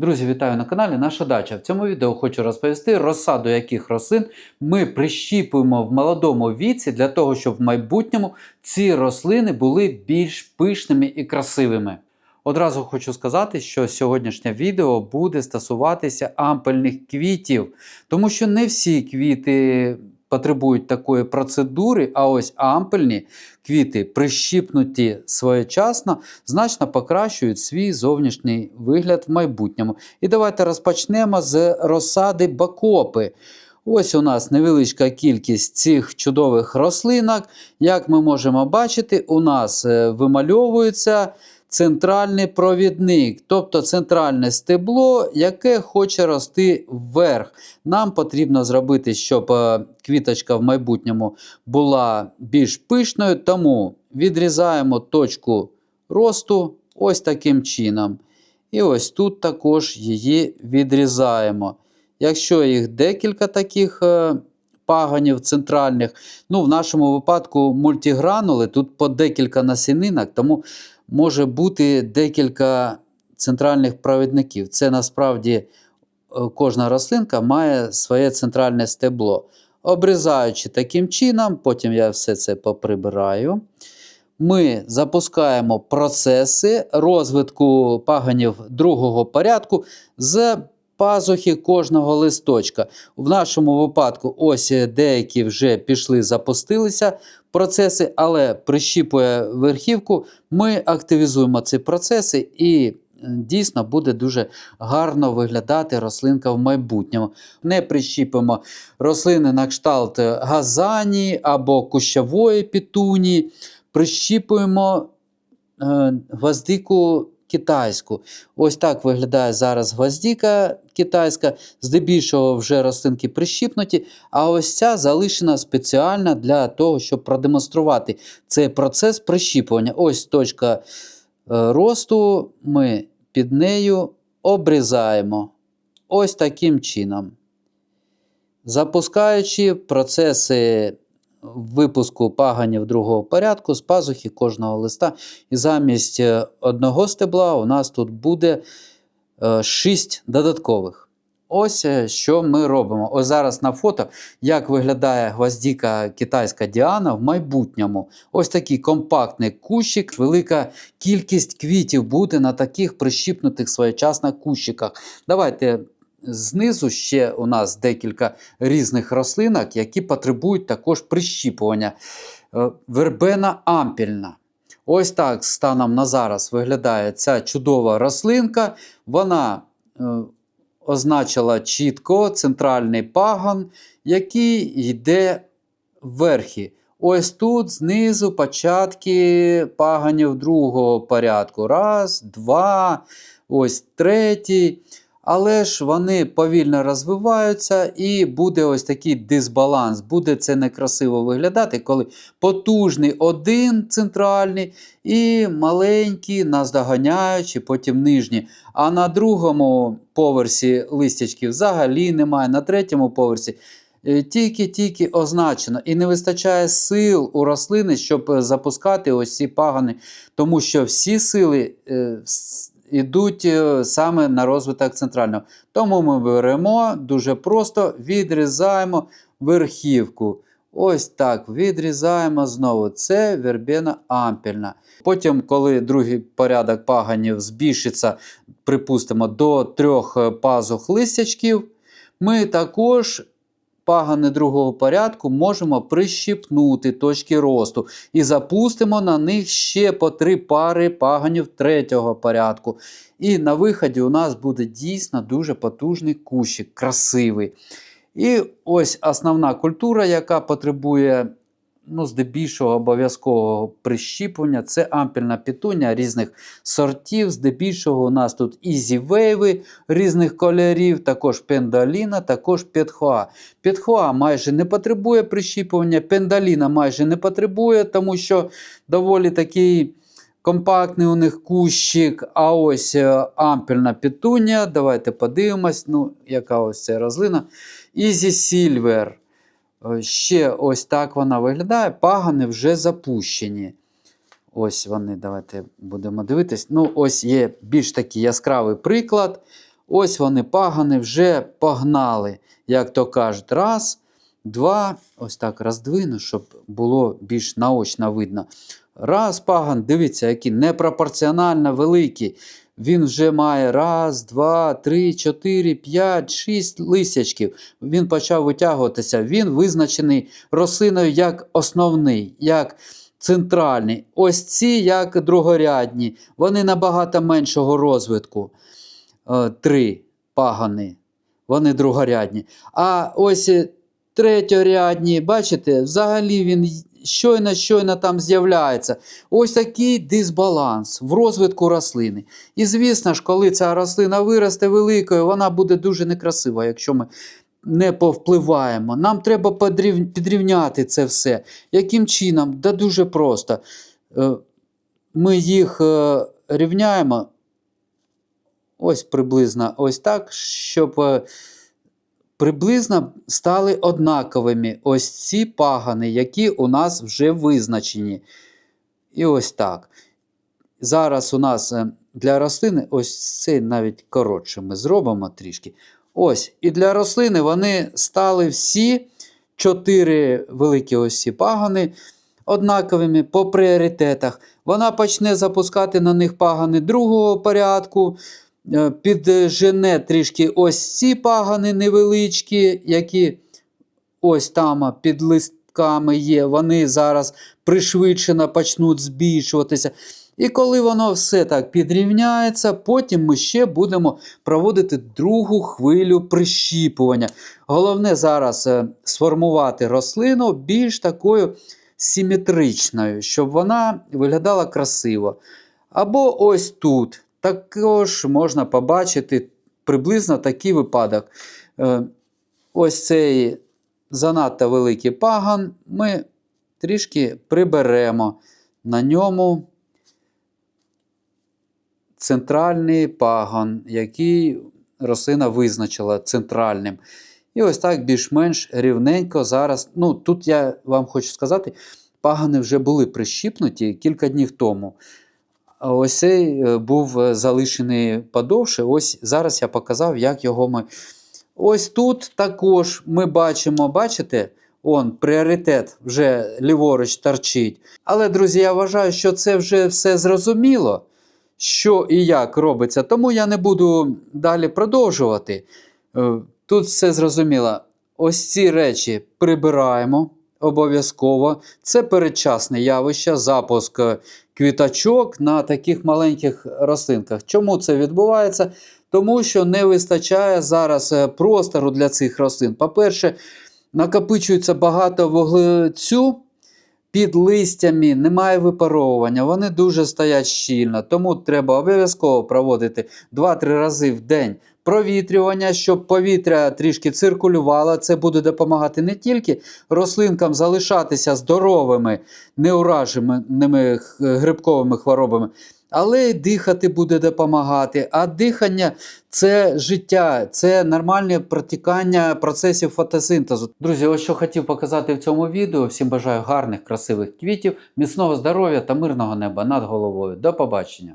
Друзі, вітаю на каналі Наша Дача. В цьому відео хочу розповісти, розсаду яких рослин ми прищіпуємо в молодому віці для того, щоб в майбутньому ці рослини були більш пишними і красивими. Одразу хочу сказати, що сьогоднішнє відео буде стосуватися ампельних квітів, тому що не всі квіти потребують такої процедури, а ось ампельні квіти, прищіпнуті своєчасно, значно покращують свій зовнішній вигляд в майбутньому. І давайте розпочнемо з розсади бакопи. Ось у нас невеличка кількість цих чудових рослинок. Як ми можемо бачити, у нас е, вимальовується центральний провідник, тобто центральне стебло, яке хоче рости вверх. Нам потрібно зробити, щоб е, квіточка в майбутньому була більш пишною, тому відрізаємо точку росту ось таким чином. І ось тут також її відрізаємо. Якщо їх декілька таких е, паганів центральних, ну в нашому випадку мультигранули, тут по декілька насінинок, тому може бути декілька центральних провідників. Це насправді е, кожна рослинка має своє центральне стебло. Обрізаючи таким чином, потім я все це поприбираю. Ми запускаємо процеси розвитку паганів другого порядку з пазухи кожного листочка. В нашому випадку, ось деякі вже пішли, запустилися процеси, але прищіпує верхівку, ми активізуємо ці процеси і дійсно буде дуже гарно виглядати рослинка в майбутньому. Не прищіпимо рослини на кшталт газані або кущової пітуні, прищіпуємо е, гвоздику китайську. Ось так виглядає зараз гвоздика китайська, здебільшого вже рослинки прищіпнуті, а ось ця залишена спеціально для того, щоб продемонструвати цей процес прищіпування. Ось точка е, росту, ми під нею обрізаємо. Ось таким чином. Запускаючи процеси випуску паганів другого порядку з пазухи кожного листа. І замість е, одного стебла у нас тут буде 6 додаткових. Ось е, що ми робимо. Ось зараз на фото, як виглядає гвоздіка китайська Діана в майбутньому. Ось такий компактний кущик, велика кількість квітів буде на таких прищіпнутих своєчасно кущиках. Давайте Знизу ще у нас декілька різних рослинок, які потребують також прищіпування. Е, вербена ампільна. Ось так станом на зараз виглядає ця чудова рослинка. Вона е, означила чітко центральний пагон, який йде вверхи. Ось тут знизу початки паганів другого порядку. Раз, два, ось третій але ж вони повільно розвиваються, і буде ось такий дисбаланс. Буде це некрасиво виглядати, коли потужний один центральний і маленький наздоганяючи, потім нижні. А на другому поверсі листячків взагалі немає, на третьому поверсі. Е, тільки-тільки означено, і не вистачає сил у рослини, щоб запускати ось ці пагани, тому що всі сили е, йдуть е, саме на розвиток центрального. Тому ми беремо дуже просто відрізаємо верхівку. Ось так відрізаємо знову. Це вербена ампельна. Потім, коли другий порядок паганів збільшиться, припустимо, до трьох пазух листячків, ми також пагани другого порядку можемо прищіпнути точки росту і запустимо на них ще по три пари паганів третього порядку. І на виході у нас буде дійсно дуже потужний кущик, красивий. І ось основна культура, яка потребує ну, здебільшого обов'язкового прищіпування. Це ампельна пітуня різних сортів. Здебільшого у нас тут ізівейви різних кольорів, також пендаліна, також петхоа. Петхоа майже не потребує прищіпування, пендаліна майже не потребує, тому що доволі такий. Компактний у них кущик, а ось е, ампельна петуня. Давайте подивимось, ну, яка ось ця рослина. Easy Silver. Е, ще ось так вона виглядає. Пагани вже запущені. Ось вони, давайте будемо дивитись. Ну, ось є більш такий яскравий приклад. Ось вони пагани вже погнали, як то кажуть. Раз, два, ось так роздвину, щоб було більш наочно видно. Раз паган, дивіться, який непропорціонально великий. Він вже має раз, два, три, чотири, п'ять, шість лисячків. Він почав витягуватися. Він визначений рослиною як основний, як центральний. Ось ці як другорядні. Вони набагато меншого розвитку. Е, Три пагани. Вони другорядні. А ось е, третьорядні, бачите, взагалі він щойно-щойно там з'являється. Ось такий дисбаланс в розвитку рослини. І звісно ж, коли ця рослина виросте великою, вона буде дуже некрасива, якщо ми не повпливаємо. Нам треба підрівняти це все. Яким чином? Да дуже просто. Е, Ми їх е, рівняємо ось приблизно ось так, щоб е, приблизно стали однаковими ось ці пагани, які у нас вже визначені. І ось так. Зараз у нас е, для рослини ось цей навіть коротше ми зробимо трішки. Ось, і для рослини вони стали всі чотири великі ось ці пагани однаковими по пріоритетах. Вона почне запускати на них пагани другого порядку, піджене трішки ось ці пагани невеличкі, які ось там під листками є. Вони зараз пришвидшено почнуть збільшуватися. І коли воно все так підрівняється, потім ми ще будемо проводити другу хвилю прищіпування. Головне зараз е, сформувати рослину більш такою симетричною, щоб вона виглядала красиво. Або ось тут також можна побачити приблизно такий випадок. Е, Ось цей занадто великий паган ми трішки приберемо на ньому центральний пагон, який рослина визначила центральним. І ось так більш-менш рівненько зараз. Ну, тут я вам хочу сказати, пагани вже були прищіпнуті кілька днів тому. Ось цей е, був е, залишений подовше. Ось зараз я показав, як його ми. Ось тут також ми бачимо, бачите, он пріоритет вже ліворуч торчить. Але, друзі, я вважаю, що це вже все зрозуміло, що і як робиться. Тому я не буду далі продовжувати. Е, Тут все зрозуміло. Ось ці речі прибираємо обов'язково. Це передчасне явище, запуск е, квіточок на таких маленьких рослинках. Чому це відбувається? Тому що не вистачає зараз е, простору для цих рослин. По-перше, накопичується багато вуглецю під листями, немає випаровування, вони дуже стоять щільно. Тому треба обов'язково проводити 2-3 рази в день провітрювання, щоб повітря трішки циркулювало. Це буде допомагати не тільки рослинкам залишатися здоровими, неураженими грибковими хворобами. Але й дихати буде допомагати. А дихання це життя, це нормальне протікання процесів фотосинтезу. Друзі, ось що хотів показати в цьому відео. Всім бажаю гарних, красивих квітів, міцного здоров'я та мирного неба над головою. До побачення!